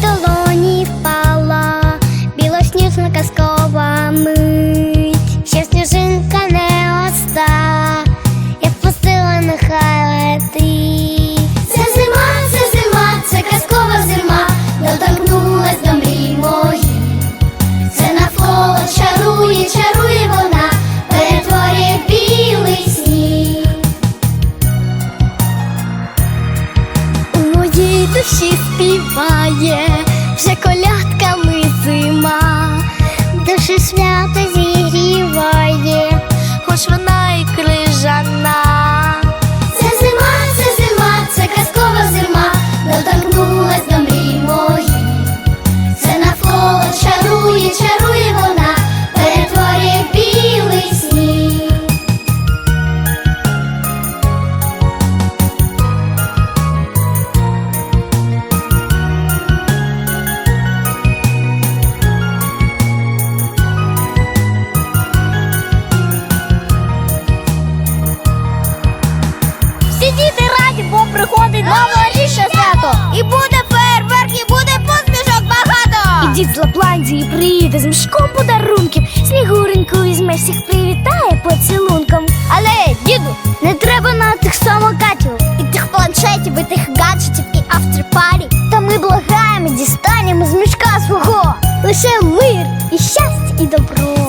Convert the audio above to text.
the lonely душі співає, вже колядками зима, душі свято зігріває, хоч вона Дід з Лапландії приїде з мішком подарунків, снігуреньку візьме всіх привітає поцілунком. Але, діду, не треба на тих самокатів і тих планшетів, і тих гаджетів, і авторпарі. Та ми благаємо, дістанемо з мішка свого. Лише мир і щастя, і добро.